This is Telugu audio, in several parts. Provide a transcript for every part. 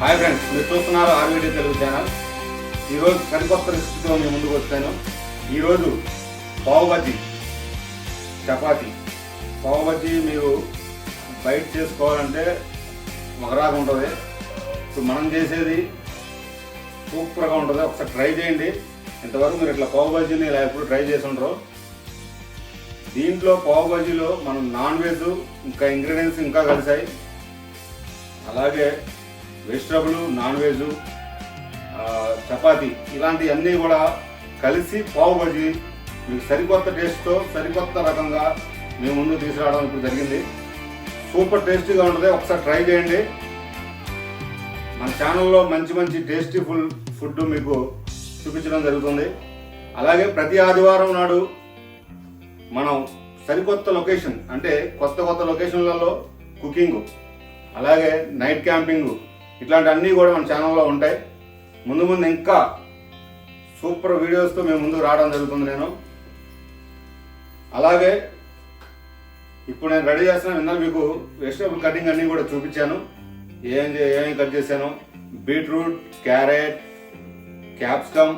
హాయ్ ఫ్రెండ్స్ మీరు చూస్తున్నారు ఆర్వీడీ తెలుగు ఛానల్ ఈరోజు సరికొత్త రెసిపీతో మేము ముందుకు వచ్చాను. ఈరోజు పావు చపాతి. చపాతీ మీరు బయట చేసుకోవాలంటే ఒకలాగా ఉంటుంది. ఇప్పుడు మనం చేసేది సూపర్గా ఉంటుంది. ఒకసారి ట్రై చేయండి. ఇంతవరకు మీరు ఇట్లా పావు బజ్జీని ఇలా ఎప్పుడు ట్రై చేసి ఉండరు. దీంట్లో పావు బజ్జీలో మనం నాన్ వెజ్ ఇంకా ఇంగ్రీడియంట్స్ ఇంకా కలిసాయి. అలాగే వెజిటబుల్ నాన్ వెజ్ చపాతి ఇలాంటివన్నీ కూడా కలిసి పావు బజ్జీ మీకు సరికొత్త టేస్ట్తో సరికొత్త రకంగా మేము ముందు తీసుకురావడం ఇప్పుడు జరిగింది. సూపర్ టేస్టీగా ఉంటుంది. ఒకసారి ట్రై చేయండి. మన ఛానల్లో మంచి మంచి టేస్టీ ఫుల్ ఫుడ్ మీకు చూపించడం జరుగుతుంది. అలాగే ప్రతి ఆదివారం నాడు మనం సరికొత్త లొకేషన్ అంటే కొత్త కొత్త లొకేషన్లలో కుకింగ్ అలాగే నైట్ క్యాంపింగ్ ఇట్లాంటి అన్నీ కూడా మన ఛానల్లో ఉంటాయి. ముందు ముందు ఇంకా సూపర్ వీడియోస్తో మేము ముందుకు రావడం జరుగుతుంది నేను. అలాగే ఇప్పుడు నేను రెడీ చేస్తున్నాను ఇందాక మీకు వెజిటేబుల్ కటింగ్ అన్నీ కూడా చూపించాను. ఏం ఏమేమి కట్ చేశాను? Beetroot carrot capsicum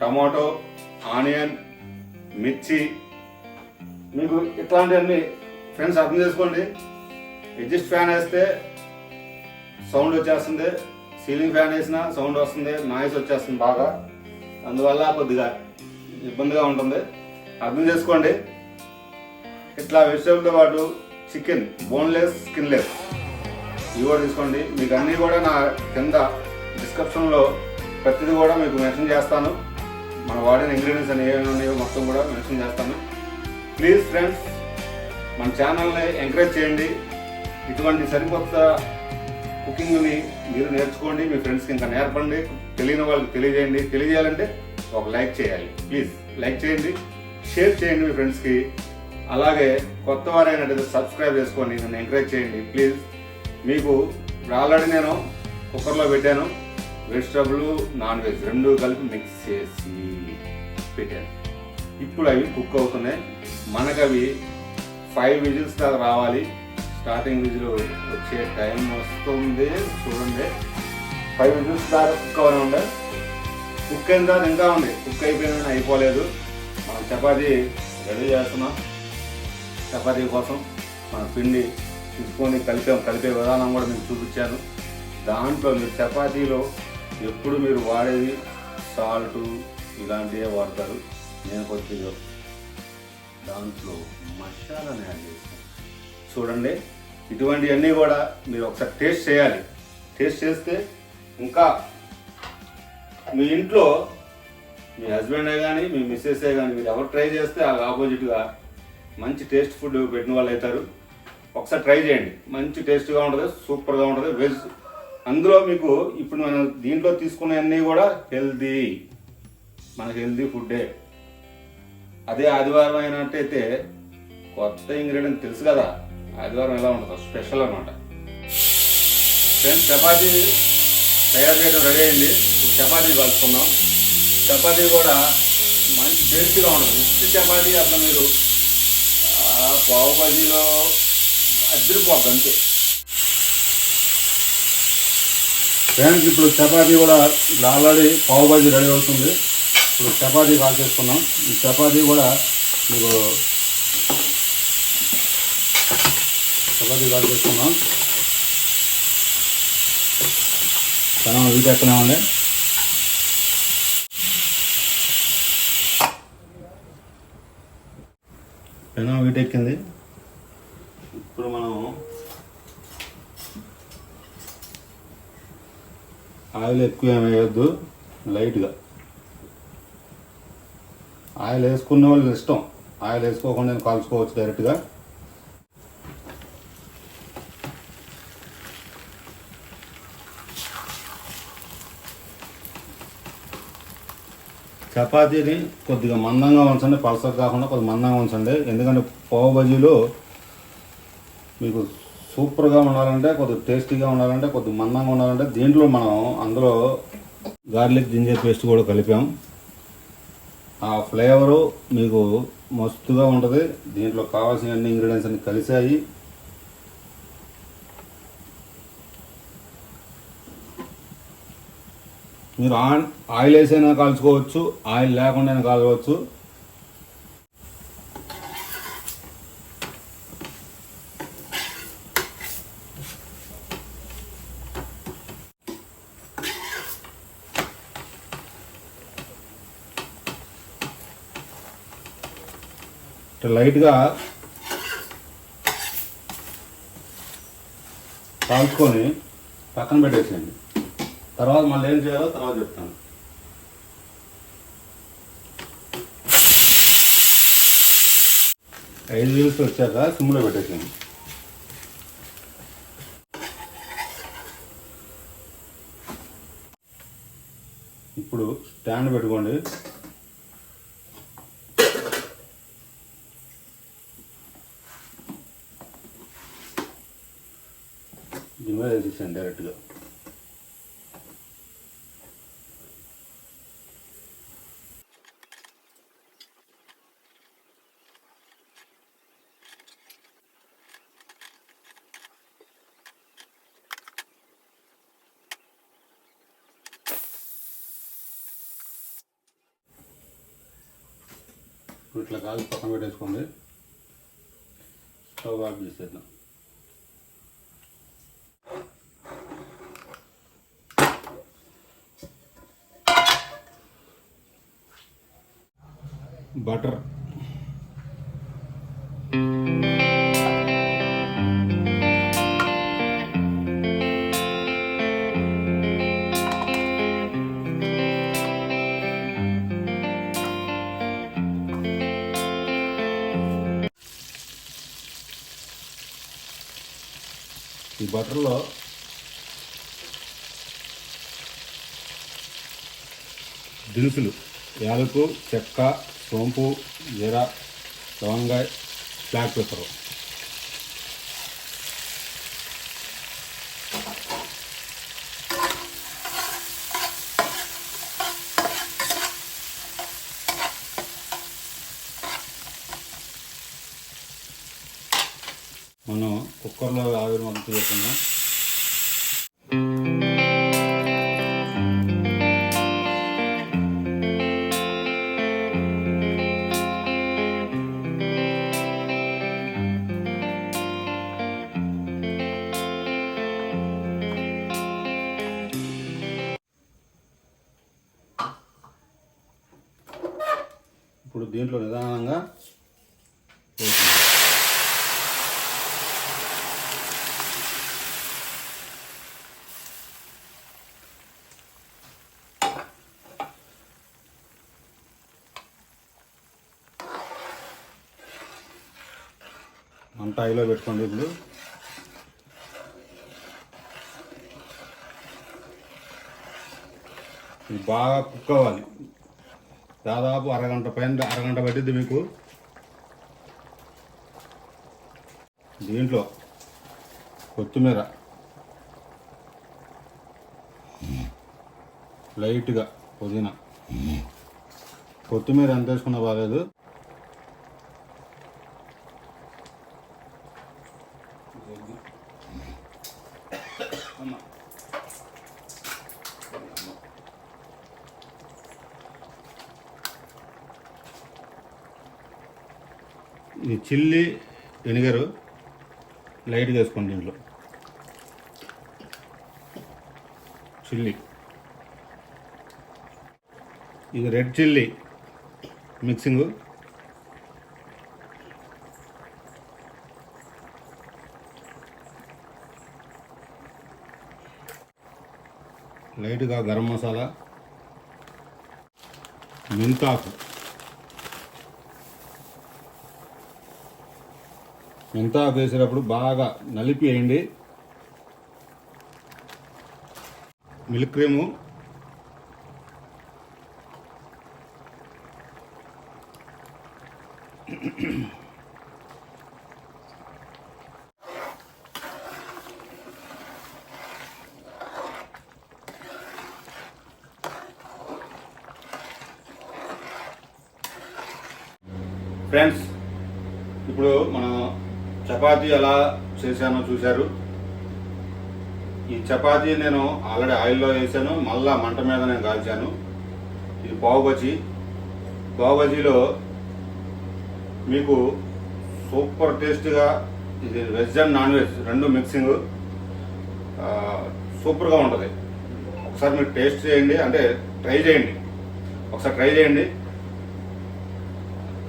tomato onion మిర్చి. మీకు ఇట్లాంటివన్నీ ఫ్రెండ్స్ అర్థం చేసుకోండి. ఎగ్జిస్ట్ ఫ్యాన్ వేస్తే సౌండ్ వచ్చేస్తుంది. సీలింగ్ ఫ్యాన్ వేసినా సౌండ్ వస్తుంది. నాయిస్ వచ్చేస్తుంది బాగా. అందువల్ల కొద్దిగా ఇబ్బందిగా ఉంటుంది. అర్థం చేసుకోండి. ఇట్లా వెజిటేబుల్తో పాటు చికెన్ బోన్లెస్ స్కిన్లెస్. ఇవి కూడా తీసుకోండి. మీకు అన్నీ కూడా నా కింద డిస్క్రిప్షన్లో ప్రతిదీ కూడా మీకు మెన్షన్ చేస్తాను. మన వాడిన ఇంగ్రీడియంట్స్ అని ఏమైనా ఉన్నాయో మొత్తం కూడా మెన్షన్ చేస్తాను. ప్లీజ్ ఫ్రెండ్స్ మన ఛానల్ని ఎంకరేజ్ చేయండి. ఇటువంటి సరికొత్త కుకింగ్ని మీరు నేర్చుకోండి మీ ఫ్రెండ్స్కి ఇంకా నేర్పండి తెలియని వాళ్ళకి తెలియజేయండి. తెలియజేయాలంటే ఒక లైక్ చేయాలి. ప్లీజ్ లైక్ చేయండి షేర్ చేయండి మీ ఫ్రెండ్స్కి. అలాగే కొత్త వారైనట్టయితే సబ్స్క్రైబ్ చేసుకొని నన్ను ఎంకరేజ్ చేయండి ప్లీజ్. మీకు ఇప్పుడు ఆల్రెడీ నేను కుక్కర్లో పెట్టాను. వెజిటబుల్ నాన్ వెజ్ రెండు కలిపి మిక్స్ చేసి పెట్టాను. ఇప్పుడు అవి కుక్ అవుతున్నాయి. మనకు అవి ఫైవ్ విజిల్స్ దాకా రావాలి. స్టార్టింగ్ విజిల్ వచ్చే టైం వస్తుంది. చూడండి. ఫైవ్ విజిల్స్ దాకా కుక్ అవనే ఉండే కుక్ అయిన తర్వాత ఇంకా ఉంది. కుక్ అయిపోయిందని అయిపోలేదు. మనం చపాతీ రెడీ చేస్తున్నాం. చపాతీ కోసం మన పిండి తీసుకొని కలిపే కలిపే విధానం కూడా నేను చూపించాను. దాంట్లో మీరు చపాతీలో ఎప్పుడు మీరు వాడేది సాల్ట్ ఇలాంటివే వాడతారు. నేను కొద్దిగా దాంట్లో మసాలాని యాడ్ చేస్తాను. చూడండి. ఇటువంటివన్నీ కూడా మీరు ఒకసారి టేస్ట్ చేయాలి. టేస్ట్ చేస్తే ఇంకా మీ ఇంట్లో మీ హస్బెండే కానీ మీ మిస్సెసే కానీ మీరు ఎవరు ట్రై చేస్తే వాళ్ళ ఆపోజిట్గా మంచి టేస్ట్ ఫుడ్ పెట్టిన వాళ్ళు అవుతారు. ఒకసారి ట్రై చేయండి. మంచి టేస్ట్గా ఉంటుంది సూపర్గా ఉంటుంది. వెజ్ అందులో మీకు ఇప్పుడు మనం దీంట్లో తీసుకునేవన్నీ కూడా హెల్దీ. మనకి హెల్దీ ఫుడ్డే. అదే ఆదివారం అయినట్టయితే కొత్త ఇంగ్రీడియంట్ తెలుసు కదా. ఆదివారం ఎలా ఉంటుంది స్పెషల్ అనమాట ఫ్రెండ్స్ చపాతీ తయారు చేయడం రెడీ అయింది. ఇప్పుడు చపాతీ కలుపుకుందాం. చపాతీ కూడా మంచి టేస్ట్గా ఉంటుంది. ఉత్తి చపాతీ అట్లా మీరు ఆ, పావు బజీలో అద్దరిపోద్ది అంతే. ఫ్రెండ్స్ ఇప్పుడు చపాతీ కూడా ఇప్పుడు ఆల్రెడీ పావు బజీ రెడీ అవుతుంది. ఇప్పుడు చపాతీ కాల్ చేసుకున్నాం ఈ చపాతీ కూడా మీకు చపాతీ కాల్ చేసుకున్నాం. పెనం వీటెక్కనే పెనం వీటెక్కింది ఇప్పుడు మనం ఆయిల్ ఎక్కువ ఏమి వేయద్దు లైట్గా. ఆయిల్ వేసుకున్న వాళ్ళు ఇష్టం. ఆయిల్ వేసుకోకుండా కాల్చుకోవచ్చు డైరెక్ట్గా. చపాతీని కొద్దిగా మందంగా ఉంచండి పలసగా కాకుండా కొద్దిగా మందంగా ఉంచండి. ఎందుకంటే పావు బజీలు మీకు సూపర్గా ఉండాలంటే కొద్దిగా టేస్టీగా ఉండాలంటే కొద్దిగా మందంగా ఉండాలంటే దీంట్లో మనం అందులో గార్లిక్ జింజర్ పేస్ట్ కూడా కలిపాం. ఆ ఫ్లేవరు మీకు మస్తుగా ఉంటుంది. దీంట్లో కావాల్సిన అన్ని ఇంగ్రీడియంట్స్ అన్ని కలిసాయి. మీరు ఆన్ ఆయిల్ వేసైనా కాల్చుకోవచ్చు ఆయిల్ లేకుండా కాల్చవచ్చు. లైట్గా కాల్చుకొని పక్కన పెట్టేసేయండి. తర్వాత మళ్ళీ ఏం చేయాలో తర్వాత చెప్తాను. ఐదు వీల్స్ వచ్చాక సిమ్లో పెట్టేసాను ఇప్పుడు స్టాండ్ పెట్టుకోండి. దీని మీద వేసేసాను డైరెక్ట్గా. కాదు పక్కన పెట్టేసుకోండి. స్టవ్ ఆఫ్ చేసేద్దాం. బటర్. బటర్లో దినుసులు యాలకు చెక్క సోంపు జీర లవంగాయ బ్లాక్ పెప్పరు మనం కుక్కర్లో ఆవిరి మొదలు చేసుకున్నాం మంట ఐలో పెట్టుకోండి ఇప్పుడు. ఇది బాగా కుక్ అవ్వాలి దాదాపు అరగంట పైన అరగంట పట్టిద్ది మీకు. దీంట్లో కొత్తిమీర లైట్గా పుదీనా. కొత్తిమీర ఎంత వేసుకున్నా బాగాలేదు ఇది చిల్లీ వెనిగరు లైట్గా వేసుకోండి దీంట్లో. చిల్లీ. ఇది రెడ్ చిల్లీ మిక్సింగు. లైట్గా గరం మసాలా. మెంతాకు మెంతా వేసేటప్పుడు బాగా నలిపి వేయండి. మిల్క్ క్రీము ఫ్రెండ్స్ ఇప్పుడు మనం చపాతీ ఎలా చేశానో చూశారు? ఈ చపాతీ నేను ఆల్రెడీ ఆయిల్లో వేసాను మళ్ళా మంట మీద నేను కాల్చాను. ఇది పావు బజీ. మీకు సూపర్ టేస్ట్గా ఇది వెజ్ అండ్ నాన్ వెజ్ రెండు మిక్సింగ్ సూపర్గా ఉంటుంది. ఒకసారి మీరు టేస్ట్ చేయండి అంటే ట్రై చేయండి. ఒకసారి ట్రై చేయండి.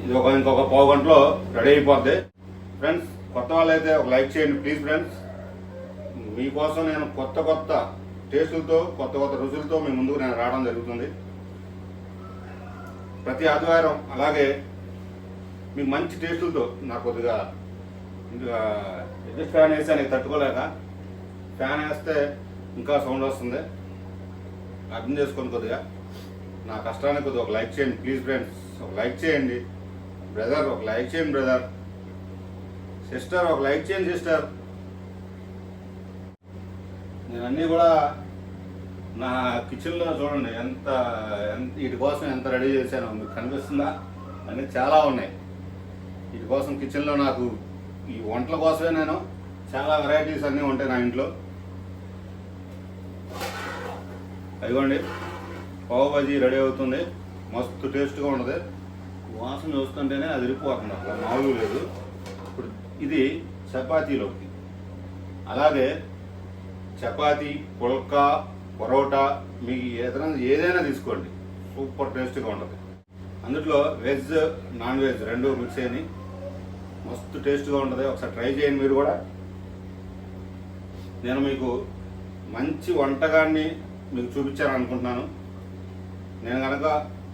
ఇది ఒక ఇంకొక పావు గంటలో రెడీ అయిపోద్ది. ఫ్రెండ్స్ కొత్త వాళ్ళైతే ఒక లైక్ చేయండి ప్లీజ్ ఫ్రెండ్స్ మీకోసం నేను కొత్త కొత్త టేస్టులతో కొత్త కొత్త రుచులతో మీ ముందుకు నేను రావడం జరుగుతుంది. ప్రతి ఆదివారం అలాగే మీకు మంచి టేస్టులతో నాకు కొద్దిగా ఇంకా ఎగ్జిట్ ఫ్యాన్ వేస్తే అనేది తట్టుకోలేక ఫ్యాన్ వేస్తే ఇంకా సౌండ్ వస్తుంది. అర్థం చేసుకోండి కొద్దిగా నా కష్టానికి కొద్దిగా ఒక లైక్ చేయండి ప్లీజ్ ఫ్రెండ్స్ ఒక లైక్ చేయండి బ్రదర్ ఒక లైక్ చేయండి బ్రదర్ సిస్టర్ ఒక లైక్ చేయండి సిస్టర్. నేను అన్నీ కూడా నా కిచెన్లో చూడండి ఎంత ఎంత వీటి కోసం ఎంత రెడీ చేశానో మీకు కనిపిస్తుందా? అన్నీ చాలా ఉన్నాయి. వీటి కోసం కిచెన్లో నాకు ఈ వంటల కోసమే నేను చాలా వెరైటీస్ అన్నీ ఉంటాయి నా ఇంట్లో. అదిగోండి పావు బజీ రెడీ అవుతుంది. మస్తు టేస్ట్గా ఉంటుంది వాసన చూస్తుంటేనే అది ఇరిపోతుంది అసలు మామూలు లేదు. ఇది చపాతీలోకి అలాగే చపాతీ పుల్కా పరోటా మీకు ఏదైనా ఏదైనా తీసుకోండి. సూపర్ టేస్ట్గా ఉంటుంది. అందులో వెజ్ నాన్ వెజ్ రెండు మిక్స్ అయ్యి మస్తు టేస్ట్గా ఉంటుంది. ఒకసారి ట్రై చేయండి మీరు కూడా. నేను మీకు మంచి వంటకాన్ని మీకు చూపించాను అనుకుంటున్నాను నేను కనుక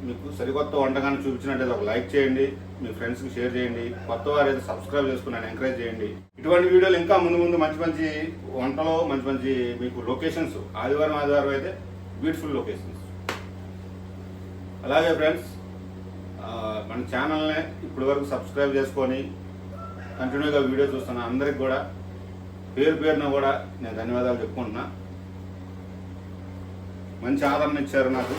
మీకు సరికొత్త వంటకాన్ని చూపించినట్లయితే ఒక లైక్ చేయండి మీ ఫ్రెండ్స్కి షేర్ చేయండి కొత్త వారు అయితే సబ్స్క్రైబ్ చేసుకున్నాను ఎంకరేజ్ చేయండి. ఇటువంటి వీడియోలు ఇంకా ముందు ముందు మంచి మంచి వంటలు మంచి మంచి మీకు లొకేషన్స్ ఆదివారం ఆదివారం అయితే బ్యూటిఫుల్ లొకేషన్స్. అలాగే ఫ్రెండ్స్ మన ఛానల్ని ఇప్పటి వరకు సబ్స్క్రైబ్ చేసుకొని కంటిన్యూగా వీడియో చూస్తున్న అందరికి కూడా పేరు పేరున కూడా నేను ధన్యవాదాలు చెప్పుకుంటున్నా. మంచి ఆదరణ ఇచ్చారు నాకు.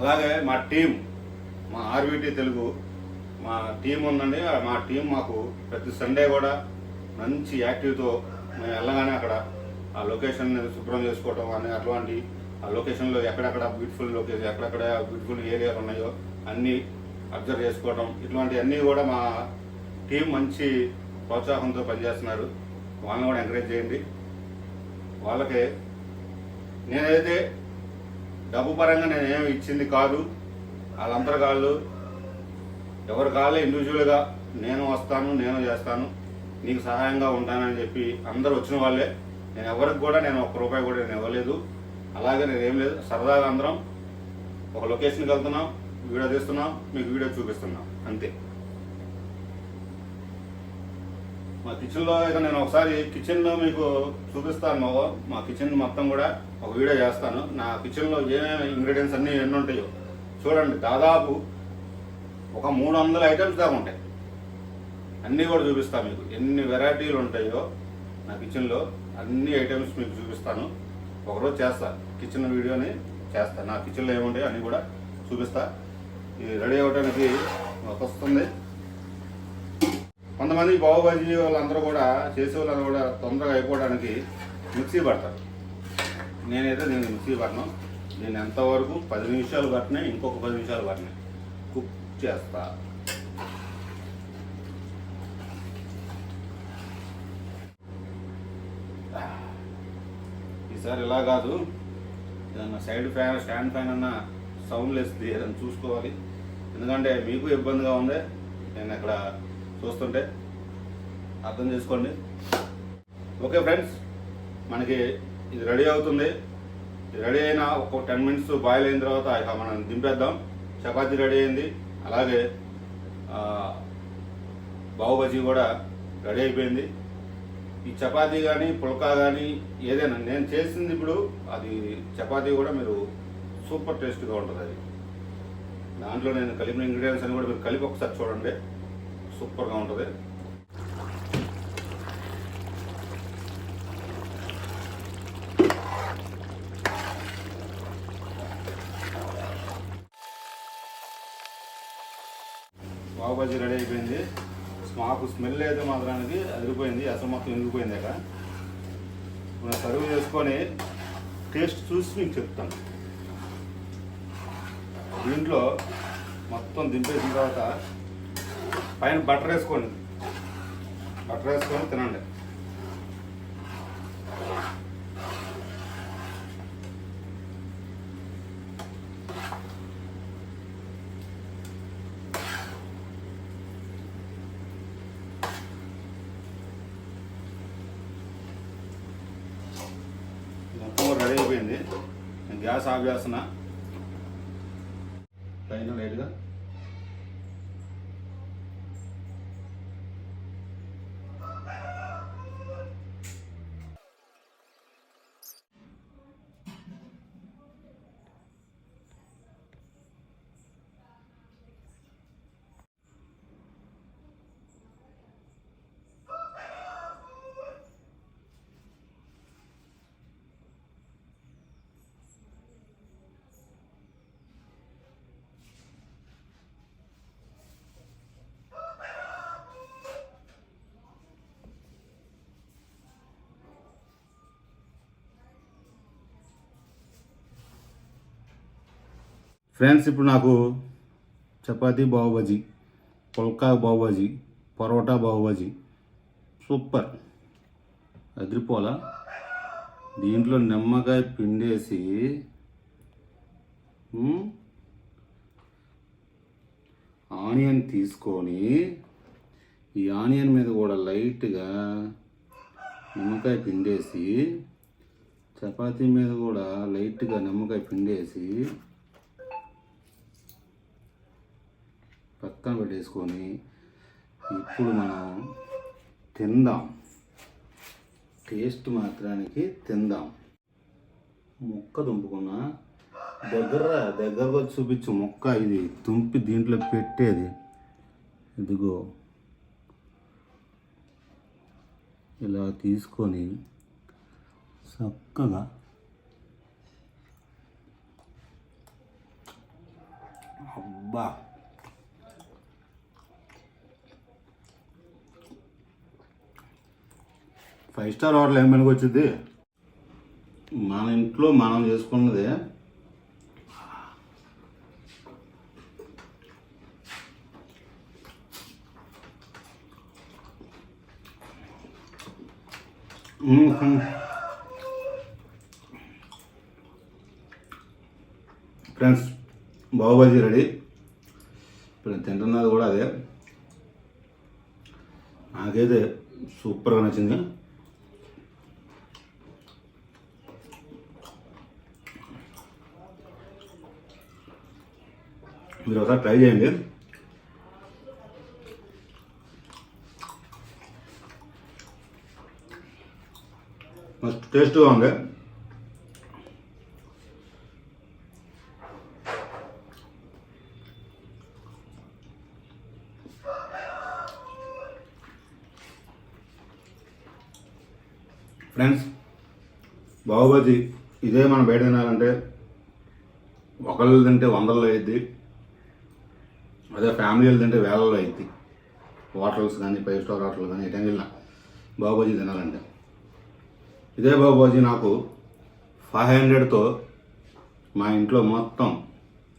అలాగే మా టీం మా ఆర్బీటీ తెలుగు మా టీం ఉందండి. మా టీం మాకు ప్రతి సండే కూడా మంచి యాక్టివ్తో మేము వెళ్ళగానే అక్కడ ఆ లొకేషన్ శుభ్రం చేసుకోవటం అని అటువంటి ఆ లొకేషన్లో ఎక్కడెక్కడ బ్యూటిఫుల్ లొకేషన్ ఎక్కడెక్కడ బ్యూటిఫుల్ ఏరియాలు ఉన్నాయో అన్నీ అబ్జర్వ్ చేసుకోవటం ఇటువంటివన్నీ కూడా మా టీం మంచి ప్రోత్సాహంతో పనిచేస్తున్నారు. వాళ్ళని కూడా ఎంకరేజ్ చేయండి. వాళ్ళకి నేనైతే డబ్బు పరంగా నేను ఇచ్చింది కాదు. వాళ్ళంతరగాళ్ళు ఎవరి కాళ్ళు ఇండివిజువల్గా నేను వస్తాను నేను చేస్తాను నీకు సహాయంగా ఉంటానని చెప్పి అందరు వచ్చిన వాళ్ళే. నేను ఎవరికి కూడా నేను ఒక్క రూపాయి కూడా నేను ఇవ్వలేదు. అలాగే నేను ఏం లేదు. సరదాగా అందరం ఒక లొకేషన్కి వెళ్తున్నాం వీడియో తీస్తున్నాం మీకు వీడియో చూపిస్తున్నాం. అంతే. మా కిచెన్లో ఇక నేను ఒకసారి కిచెన్లో మీకు చూపిస్తాను మా మా కిచెన్ మొత్తం కూడా ఒక వీడియో చేస్తాను. నా కిచెన్లో ఏమేమి ఇంగ్రీడియంట్స్ అన్నీ ఎన్ని ఉంటాయో చూడండి. దాదాపు ఒక మూడు వందల ఐటమ్స్ దాకా ఉంటాయి. అన్నీ కూడా చూపిస్తాను మీకు. ఎన్ని వెరైటీలు ఉంటాయో నా కిచెన్లో అన్ని ఐటమ్స్ మీకు చూపిస్తాను. ఒకరోజు చేస్తాను కిచెన్ వీడియోని చేస్తాను నా కిచెన్లో ఏముంటాయో అన్నీ కూడా చూపిస్తా. ఇది రెడీ అవ్వడానికి వస్తుంది. కొంతమంది బాహుబలి వాళ్ళందరూ కూడా చేసే వాళ్ళందరూ కూడా తొందరగా అయిపోవడానికి మిక్సీ పడతారు. నేనైతే నేను మిక్సీ పడను. నేను ఎంతవరకు పది నిమిషాలు పట్టినా ఇంకొక పది నిమిషాలు పట్టినా కుక్ చేస్తా. ఈసారి ఇలా కాదు. ఏదన్నా సైడ్ ఫ్యాన్ స్టాండ్ ఫ్యాన్ అన్న సౌండ్ లేస్తుంది ఏదైనా చూసుకోవాలి. ఎందుకంటే మీకు ఇబ్బందిగా ఉంది నేను అక్కడ చూస్తుంటే అర్థం చేసుకోండి. ఓకే ఫ్రెండ్స్ మనకి ఇది రెడీ అవుతుంది. రెడీ అయిన ఒక టెన్ మినిట్స్ బాయిల్ అయిన తర్వాత ఇక మనం దింపేద్దాం. చపాతీ రెడీ అయింది. అలాగే ఆ, కూడా రెడీ అయిపోయింది. ఈ చపాతీ కానీ పుల్కా కానీ ఏదైనా నేను చేసింది ఇప్పుడు అది చపాతీ కూడా మీరు సూపర్ టేస్ట్గా ఉంటుంది అది. దాంట్లో నేను కలిపిన ఇంగ్రీడియంట్స్ అని కూడా మీరు కలిపి ఒకసారి చూడండి. సూపర్గా ఉంటుంది. పావు రెడీ అయిపోయింది. మాకు స్మెల్ అయితే మాత్రానికి అదిరిపోయింది. అసలు మొత్తం ఇంగిపోయింది అక్కడ. మనం సర్వ్ చేసుకొని టేస్ట్ చూసి మీకు చెప్తాను. దీంట్లో మొత్తం దింపేసిన తర్వాత పైన బటర్ వేసుకోండి. బటర్ వేసుకొని తినండి. మొత్తం రెడీ అయిపోయింది. నేను గ్యాస్ ఆఫ్ చేస్తున్నా. పైన లైట్గా ఫ్రెండ్స్ ఇప్పుడు నాకు చపాతీ బావుబజీ పుల్కా బావుబజీ పరోటా బావుబజీ సూపర్. అదిరిపోలా దీంట్లో నిమ్మకాయ పిండేసి ఆనియన్ తీసుకొని ఈ ఆనియన్ మీద కూడా లైట్గా నిమ్మకాయ పిండేసి చపాతీ మీద కూడా లైట్గా నిమ్మకాయ పిండేసి పక్కన పెట్టేసుకొని ఇప్పుడు మనం తిందాం. టేస్ట్ మాత్రానికి తిందాం. ముక్క దుంపుకున్న దగ్గర దగ్గరకు చూపించు మొక్క ఇది తుంపి దీంట్లో పెట్టేది. ఇదిగో. ఇలా తీసుకొని చక్కగా అబ్బా. ఫైవ్ స్టార్ హోటల్ ఏం పనికి వచ్చింది? మన ఇంట్లో మనం చేసుకున్నదే ఫ్రెండ్స్ బాహుబలి రెడీ. ఇప్పుడు నేను తింటున్నది కూడా అదే. నాకైతే సూపర్గా నచ్చింది. మీరు ఒకసారి ట్రై చేయండి. మస్తు టేస్ట్గా ఉంది. ఫ్రెండ్స్ బాహుబలి ఇదే మనం బయట తినాలంటే ఒకళ్ళు తింటే వందల్లో అయ్యిద్ది అదే ఫ్యామిలీలు తింటే వేలలో అయింది హోటల్స్ కానీ ఫైవ్ స్టార్ హోటల్ కానీ ఎటైనా వెళ్ళినా బాబోజీ తినాలంటే. ఇదే బాబోజీ నాకు ఫైవ్ హండ్రెడ్తో మా ఇంట్లో మొత్తం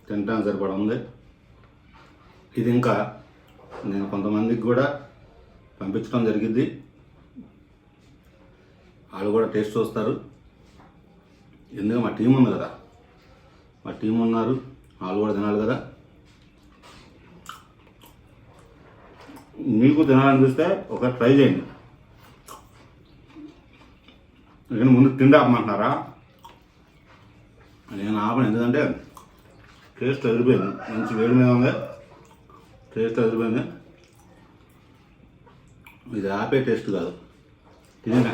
తినడానికి సరిపడా ఉంది. ఇది ఇంకా నేను కొంతమందికి కూడా పంపించడం జరిగింది వాళ్ళు కూడా టేస్ట్ చూస్తారు. ఎందుకంటే మా టీం ఉంది కదా. మా టీం ఉన్నారు. వాళ్ళు కూడా తినాలి కదా. మీకు తినాలనిపిస్తే ఒక ట్రై చేయండి. నేను ముందు తిండి ఆపమంటున్నారా? నేను ఆపను ఎందుకంటే టేస్ట్ ఎదిరిపోయింది మంచి వేడి మీద ఉంది. టేస్ట్ ఎదిరిపోయింది ఇది ఆపే టేస్ట్ కాదు. తినే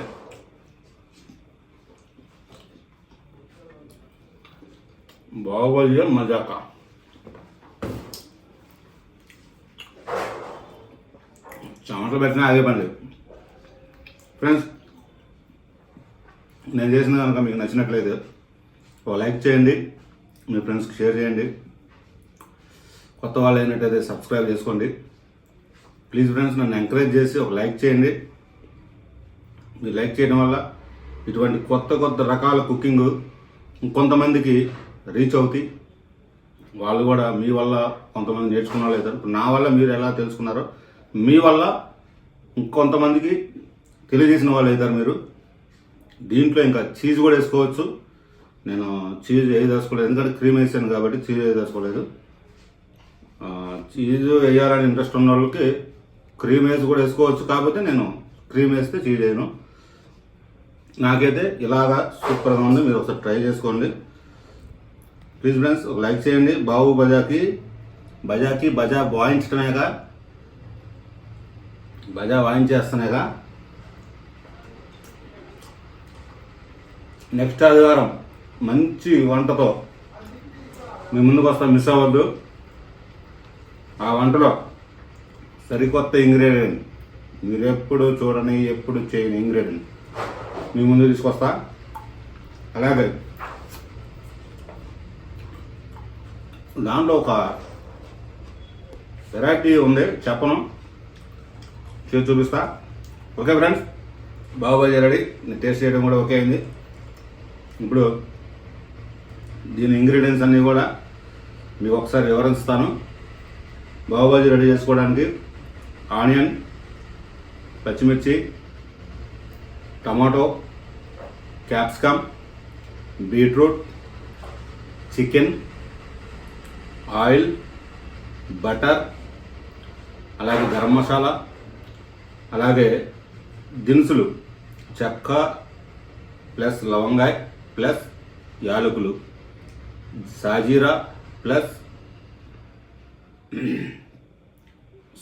బాహుబలి మజాకా? చెమటలు పెట్టినా అదే పని లేదు. ఫ్రెండ్స్ నేను చేసిన కనుక మీకు నచ్చినట్లయితే ఒక లైక్ చేయండి మీ ఫ్రెండ్స్కి షేర్ చేయండి. కొత్త వాళ్ళు అయినట్టయితే సబ్స్క్రైబ్ చేసుకోండి. ప్లీజ్ ఫ్రెండ్స్ నన్ను ఎంకరేజ్ చేసి ఒక లైక్ చేయండి. మీరు లైక్ చేయడం వల్ల ఇటువంటి కొత్త కొత్త రకాల కుకింగ్ కొంతమందికి రీచ్ అవుతాయి. వాళ్ళు కూడా మీ వల్ల కొంతమంది నేర్చుకున్న వాళ్ళు అవుతారు ఇప్పుడు నా వల్ల మీరు ఎలా తెలుసుకున్నారో మీ వల్ల ఇంకొంతమందికి తెలియజేసిన వాళ్ళు అవుతారు మీరు? దీంట్లో ఇంకా చీజ్ కూడా వేసుకోవచ్చు. నేను చీజ్ వేయదలుచుకోలేదు ఎందుకంటే క్రీమ్ వేసాను కాబట్టి చీజ్ ఏది చీజ్ వేయాలని ఇంట్రెస్ట్ ఉన్న వాళ్ళకి క్రీమ్ వేసి కూడా వేసుకోవచ్చు. కాకపోతే నేను క్రీమ్ వేస్తే చీజ్ వేయను. నాకైతే ఇలాగా సూపర్గా ఉంది. మీరు ఒకసారి ట్రై చేసుకోండి. ప్లీజ్ ఫ్రెండ్స్ ఒక లైక్ చేయండి. బాబు బజాకి బజాకి బజా బాయించడమేగా బజా వాయించేస్తున్నాయిగా నెక్స్ట్ ఆదివారం మంచి వంటతో మీ ముందుకు వస్తాం మిస్ అవ్వద్దు. ఆ వంటలో సరికొత్త ఇంగ్రీడియంట్. మీరు ఎప్పుడు చూడని ఎప్పుడు చేయని ఇంగ్రీడియంట్ మీ ముందు తీసుకొస్తా. అలాగే దాంట్లో ఒక వెరైటీ ఉంది చెప్పను. చేసి చూపిస్తా. Okay friends? బాగుబాయి రెడీ. నేను టేస్ట్ చేయడం కూడా ఓకే అయింది. ఇప్పుడు దీని ఇంగ్రీడియంట్స్ అన్నీ కూడా మీకు ఒకసారి వివరిస్తాను. బాహుబలి రెడీ చేసుకోవడానికి ఆనియన్ పచ్చిమిర్చి tomato capsicum beetroot chicken oil butter అలాగే గరం మసాలా అలాగే దినుసులు చెక్క ప్లస్ లవంగాయ ప్లస్ యాలకులు సాజీరా ప్లస్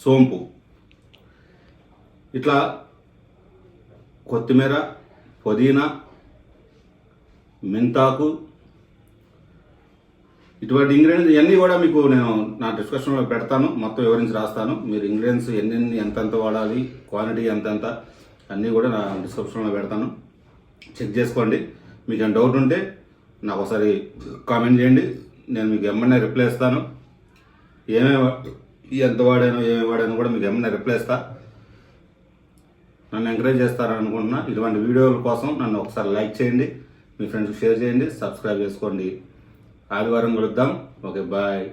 సోంపు. ఇట్లా కొత్తిమీర పుదీనా మెంతాకు ఇటువంటి ఇంగ్రీడియంట్స్ ఇవన్నీ కూడా మీకు నేను నా డిస్కషన్లో పెడతాను. మొత్తం వివరించి రాస్తాను. మీరు ఇంగ్రీడియంట్స్ ఎన్నెన్ని ఎంతెంత వాడాలి క్వాంటిటీ ఎంతెంత అన్నీ కూడా నా డిస్క్రిప్షన్లో పెడతాను. చెక్ చేసుకోండి. మీకు ఏమైనా డౌట్ ఉంటే నాకు ఒకసారి కామెంట్ చేయండి. నేను మీకు ఏమన్నా రిప్లై ఇస్తాను. ఏమేమి ఎంత వాడానో ఏమేమి వాడానో కూడా మీకు ఏమన్నా రిప్లై ఇస్తా. నన్ను ఎంకరేజ్ చేస్తారని అనుకుంటున్నా. ఇటువంటి వీడియోల కోసం నన్ను ఒకసారి లైక్ చేయండి. మీ ఫ్రెండ్స్కి షేర్ చేయండి. సబ్స్క్రైబ్ చేసుకోండి. ఆదివారం కలుద్దాం. Okay bye.